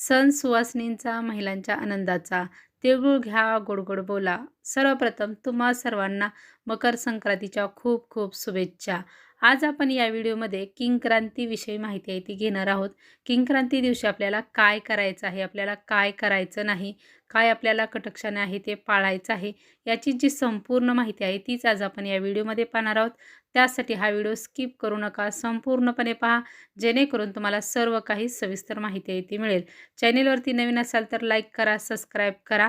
सण सुवासिनींचा महिलांच्या आनंदाचा तिळगुळ घ्या गोडगोड बोला. सर्वप्रथम तुम्हा सर्वांना मकर संक्रांतीच्या खूप खूप शुभेच्छा. आज आपण या व्हिडिओमध्ये किंक्रांतीविषयी माहिती आहे ती घेणार आहोत. किंग क्रांती दिवशी आपल्याला काय करायचं आहे आपल्याला काय करायचं नाही काय आपल्याला कटक्षाने आहे ते पाळायचं आहे याची जी संपूर्ण माहिती आहे तीच आज आपण या व्हिडिओमध्ये पाहणार आहोत. त्यासाठी हा व्हिडिओ स्किप करू नका संपूर्णपणे पहा जेणेकरून तुम्हाला सर्व काही सविस्तर माहिती आहे ती मिळेल. चॅनेलवरती नवीन असाल तर लाईक करा सबस्क्राईब करा.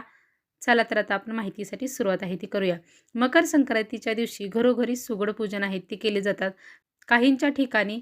चला तर आता आपण माहितीसाठी सुरुवात आहे ती करूया. मकर संक्रांतीच्या दिवशी घरोघरी सुगड पूजन आहेत ते केले जातात. काहींच्या ठिकाणी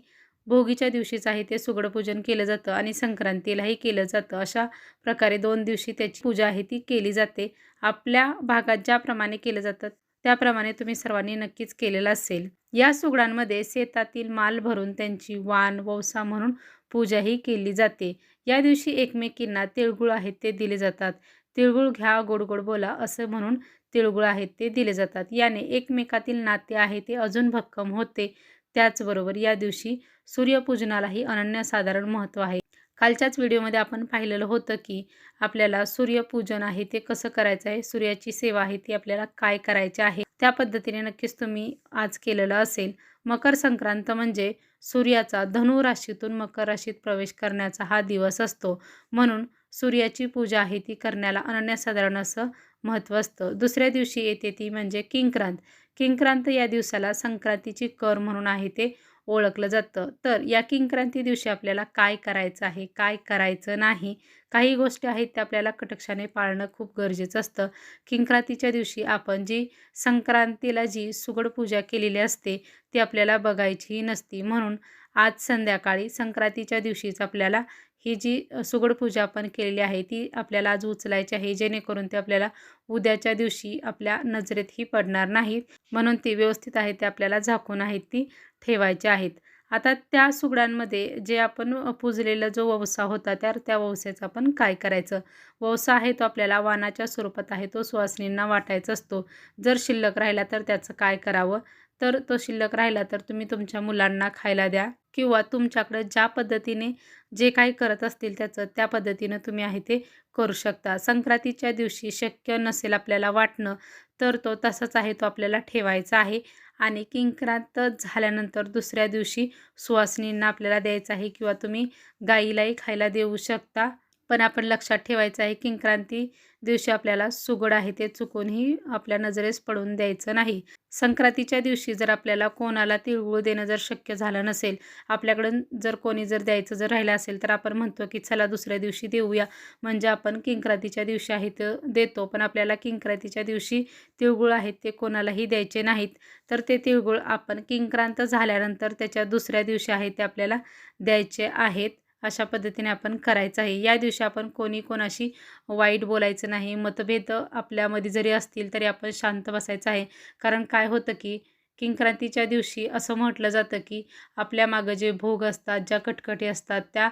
भोगीच्या दिवशीच आहे ते सुगड पूजन केलं जातं आणि संक्रांतीलाही केलं जातं. अशा प्रकारे दोन दिवशी त्याची पूजा आहे ती केली जाते. आपल्या भागात ज्याप्रमाणे केलं जातं त्याप्रमाणे तुम्ही सर्वांनी नक्कीच केलेलं असेल. या सुगडांमध्ये शेतातील माल भरून त्यांची वाण वौसा म्हणून पूजाही केली जाते. या दिवशी एकमेकींना तिळगुळ आहेत ते दिले जातात. तिळगुळ घ्या गोड गोड बोला असं म्हणून तिळगुळ आहेत ते दिले जातात. याने एकमेकातील नाते आहे ते अजून भक्कम होते. त्याचबरोबर या दिवशी सूर्यपूजनालाही अनन्यसाधारण महत्त्व आहे. कालच्याच व्हिडिओमध्ये आपण पाहिलेलं होतं की आपल्याला सूर्यपूजन आहे ते कसं करायचं आहे? सूर्याची सेवा आहे ती आपल्याला काय करायचे आहे? त्या पद्धतीने नक्कीच तुम्ही आज केलेलं असेल. मकर संक्रांत म्हणजे सूर्याचा धनु राशीतून मकर राशीत प्रवेश करण्याचा हा दिवस असतो. म्हणून सूर्याची पूजा आहे ती करण्याला अनन्यसाधारण असं महत्त्व असतं. दुसऱ्या दिवशी येते ती म्हणजे किंक्रांत. किंक्रांत या दिवसाला संक्रांतीची कर म्हणून आहे ते ओळखलं जातं. तर या किंक्रांती दिवशी आपल्याला काय करायचं आहे काय करायचं नाही काही गोष्टी आहेत त्या आपल्याला कटक्षाने पाळणं खूप गरजेचं असतं. किंक्रांतीच्या दिवशी आपण जी संक्रांतीला जी सुगड पूजा केलेली असते ती आपल्याला बघायचीही नसती. म्हणून आज संध्याकाळी संक्रांतीच्या दिवशीच आपल्याला ही जी सुगड पूजा आपण केलेली आहे ती आपल्याला आज उचलायची आहे जेणेकरून ते आपल्याला उद्याच्या दिवशी आपल्या नजरेतही पडणार नाहीत म्हणून ती व्यवस्थित आहे ते आपल्याला झाकून आहेत ती ठेवायच्या आहेत. आता त्या सुगडांमध्ये जे आपण पुजलेला जो ववसा होता त्या त्या ववसाचं आपण काय करायचं? ववसा आहे तो आपल्याला वानाच्या स्वरूपात आहे तो सुवासिनींना वाटायचा असतो. जर शिल्लक राहिला तर त्याचं काय करावं? तर तो शिल्लक राहिला तर तुम्ही तुमच्या मुलांना खायला द्या किंवा तुमच्याकडं ज्या पद्धतीने जे काही करत असतील त्याचं त्या पद्धतीनं तुम्ही आहे ते करू शकता. संक्रांतीच्या दिवशी शक्य नसेल आपल्याला वाटणं तर तो तसाच आहे तो आपल्याला ठेवायचा आहे. आणि किंक्रांत झाल्यानंतर दुसऱ्या दिवशी सुवासिनींना आपल्याला द्यायचं आहे किंवा तुम्ही गाईलाही खायला देऊ शकता. पण आपण लक्षात ठेवायचं आहे किंक्रांती दिवशी आपल्याला सुगड आहे ते चुकूनही आपल्या नजरेस पडून द्यायचं नाही. संक्रांतीच्या दिवशी जर आपल्याला कोणाला तिळगुळ देणं जर शक्य झालं नसेल आपल्याकडून जर कोणी जर द्यायचं जर राहिलं असेल तर आपण म्हणतो की चला दुसऱ्या दिवशी देऊया. म्हणजे आपण किंक्रांतीच्या दिवशी आहे ते देतो पण आपल्याला किंक्रांतीच्या दिवशी तिळगुळ आहेत ते कोणालाही द्यायचे नाहीत. तर ते तिळगुळ आपण किंक्रांत झाल्यानंतर त्याच्या दुसऱ्या दिवशी आहे ते आपल्याला द्यायचे आहेत. अशा पद्धतीने आपण करायचं आहे. या दिवशी आपण कोणी कोणाशी वाईट बोलायचं नाही मतभेद आपल्यामध्ये जरी असतील तरी आपण शांत बसायचं आहे. कारण काय होतं की किंक्रांतीच्या दिवशी असं म्हटलं जातं की आपल्या मागं जे भोग असतात ज्या कटकटी असतात त्या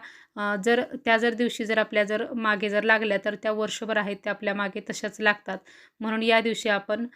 जर त्या जर दिवशी जर आपल्या जर मागे जर लागल्या तर त्या वर्षभर आहेत त्या आपल्या मागे तशाच लागतात. म्हणून या दिवशी आपण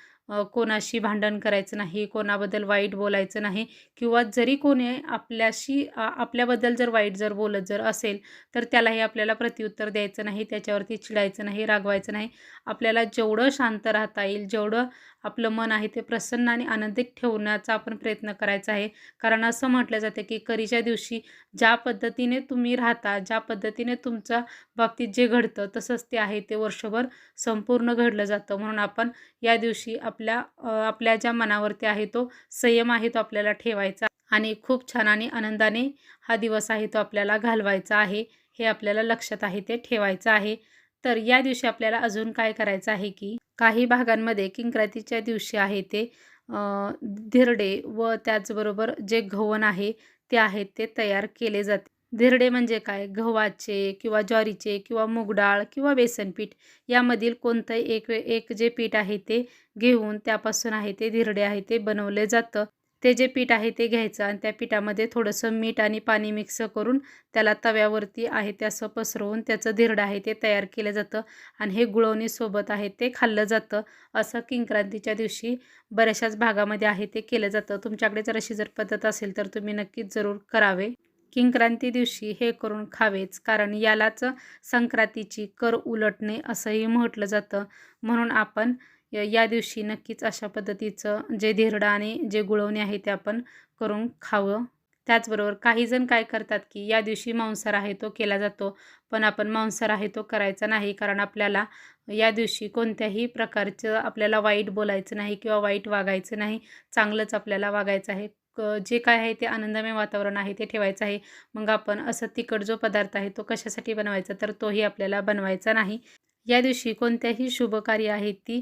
कोणाशी भांडण करायचं नाही कोणाबद्दल वाईट बोलायचं नाही किंवा जरी कोणी आपल्याशी आपल्याबद्दल जर वाईट जर बोलत जर असेल तर त्यालाही आपल्याला प्रत्युत्तर द्यायचं नाही त्याच्यावरती चिडायचं नाही रागवायचं नाही. आपल्याला जेवढं शांत राहता येईल जेवढं आपलं मन आहे ते प्रसन्न आणि आनंदित ठेवण्याचा आपण प्रयत्न करायचा आहे. कारण असं म्हटलं जातं की करीच्या दिवशी ज्या पद्धतीने तुम्ही राहता ज्या पद्धतीने तुमच्या बाबतीत जे घडतं तसंच ते आहे ते वर्षभर संपूर्ण घडलं जातं. म्हणून आपण या दिवशी आप आपल्या आपल्या ज्या मनावरती आहे तो संयम आहे तो आपल्याला ठेवायचा आणि खूप छान आणि आनंदाने हा दिवस आहे तो आपल्याला घालवायचा आहे हे आपल्याला लक्षात आहे ते ठेवायचं आहे. तर या दिवशी आपल्याला अजून काय करायचं आहे की काही भागांमध्ये किंक्रातीच्या दिवशी आहे ते धिरडे व त्याचबरोबर जे घवण आहे ते आहेत ते तयार केले जाते. धिरडे म्हणजे काय? गव्हाचे किंवा ज्वारीचे किंवा मूगडाळ किंवा बेसन पीठ यामधील कोणतंही एक एक जे पीठ आहे ते घेऊन त्यापासून आहे ते धिरडे आहे ते बनवले जातं. ते जे पीठ आहे ते घ्यायचं आणि त्या पिठामध्ये थोडंसं मीठ आणि पाणी मिक्स करून त्याला तव्यावरती आहे ते असं पसरवून त्याचं धिरडं आहे ते तयार केलं जातं आणि हे गुळवणीसोबत आहे ते खाल्लं जातं. असं किंक्रांतीच्या दिवशी बऱ्याचशाच भागामध्ये आहे ते केलं जातं. तुमच्याकडे जर अशी जर पद्धत असेल तर तुम्ही नक्कीच जरूर करावे. किंक्रांती दिवशी हे करून खावेच कारण यालाच संक्रांतीची कर उलटणे असंही म्हटलं जातं. म्हणून आपण य- या दिवशी नक्कीच अशा पद्धतीचं जे धिरडा आणि जे गुळवणी आहे ते आपण करून खावं. त्याचबरोबर काही जण काय करतात की या दिवशी मांसाहार आहे तो केला जातो पण आपण मांसाहार आहे तो करायचा नाही कारण आपल्याला या दिवशी कोणत्याही प्रकारचं आपल्याला वाईट बोलायचं नाही किंवा वाईट वागायचं नाही चांगलंच आपल्याला वागायचं आहे. जे काय आहे ते आनंदमय वातावरण आहे ते ठेवायचं आहे. मग आपण असं तिखट जो पदार्थ आहे तो कशासाठी बनवायचा? तर तोही आपल्याला बनवायचा नाही. या दिवशी कोणत्याही शुभ कार्य आहेत ती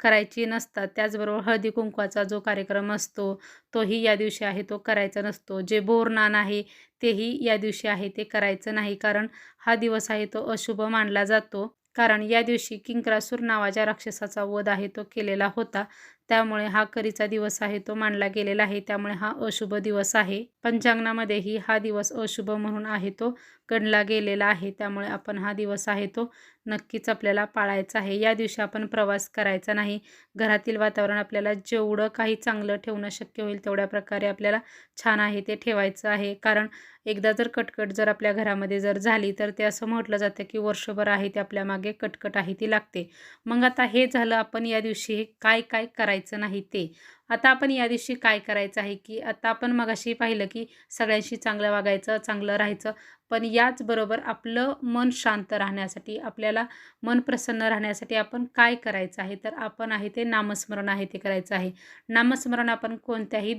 करायची नसतात. त्याचबरोबर हळदी कुंकवाचा जो कार्यक्रम असतो तोही या दिवशी आहे तो करायचा नसतो. जे बोरनान आहे तेही या दिवशी आहे ते करायचं नाही. कारण हा दिवस आहे तो अशुभ मानला जातो. कारण या दिवशी किंक्रासूर नावाच्या राक्षसाचा वध आहे तो केलेला होता. त्यामुळे हा करीचा दिवस आहे तो मानला गेलेला आहे. त्यामुळे हा अशुभ दिवस आहे. पंचांगणामध्येही हा दिवस अशुभ म्हणून आहे तो गणला गेलेला आहे. त्यामुळे आपण हा दिवस आहे तो नक्कीच आपल्याला पाळायचा आहे. या दिवशी आपण प्रवास करायचा नाही. घरातील वातावरण आपल्याला जेवढं काही चांगलं ठेवणं शक्य होईल तेवढ्या प्रकारे आपल्याला छान आहे ते ठेवायचं आहे. कारण एकदा जर कटकट जर आपल्या घरामध्ये जर झाली तर ते असं म्हटलं जातं की वर्षभर आहे ते आपल्या मागे कटकट आहे ती लागते. मग आता हे झालं आपण या दिवशी काय काय करायचं नाही ते. आता आपण या दिवशी काय करायचं आहे की आता आपण मगाशी पाहिलं की सगळ्यांशी चांगलं वागायचं चांगलं राहायचं. पण याचबरोबर आपलं मन शांत राहण्यासाठी आपल्याला मन प्रसन्न राहण्यासाठी आपण काय करायचं आहे? तर आपण आहे ते नामस्मरण आहे ते करायचं आहे. नामस्मरण आपण कोणत्याही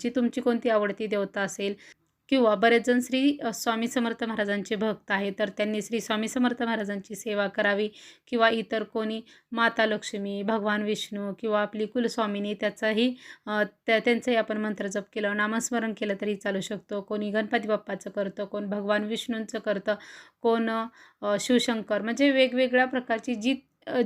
जी तुमची कोणती आवडती देवता असेल किंवा बरेच जण श्री स्वामी समर्थ महाराजांचे भक्त आहे तर त्यांनी श्री स्वामी समर्थ महाराजांची सेवा करावी किंवा इतर कोणी माता लक्ष्मी भगवान विष्णू किंवा आपली कुलस्वामिनी त्याचाही त्या त्यांचंही आपण मंत्र जप केलं नामस्मरण केलं तरी चालू शकतो. कोणी गणपती बाप्पाचं करतं कोण भगवान विष्णूंचं करतं कोण शिवशंकर म्हणजे वेगवेगळ्या प्रकारची जी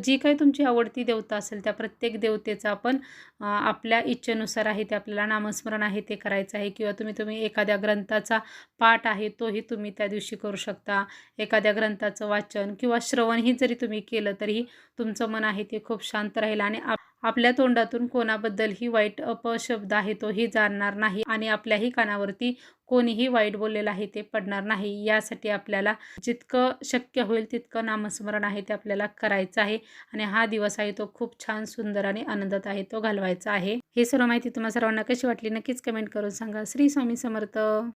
जी काही तुमची आवडती देवता असेल त्या प्रत्येक देवतेचं आपण आपल्या इच्छेनुसार आहे ते आपल्याला नामस्मरण आहे ते करायचं आहे किंवा तुम्ही तुम्ही एखाद्या ग्रंथाचा पाठ आहे तोही तुम्ही त्या दिवशी करू शकता. एखाद्या ग्रंथाचं वाचन किंवा श्रवणही जरी तुम्ही केलं तरीही तुमचं मन आहे ते खूप शांत राहील आणि आप आपल्या तोंडातून कोणाबद्दलही वाईट अपशब्द आहे तोही जाणणार नाही आणि आपल्याही कानावरती कोणीही वाईट बोललेलं आहे ते पडणार नाही. यासाठी आपल्याला जितकं शक्य होईल तितकं नामस्मरण आहे ते आपल्याला करायचं आहे आणि हा दिवस आहे तो खूप छान सुंदर आणि आनंदात आहे तो घालवायचा आहे. हे सर्व माहिती तुम्हाला सर्वांना कशी वाटली नक्कीच कमेंट करून सांगा. श्री स्वामी समर्थ.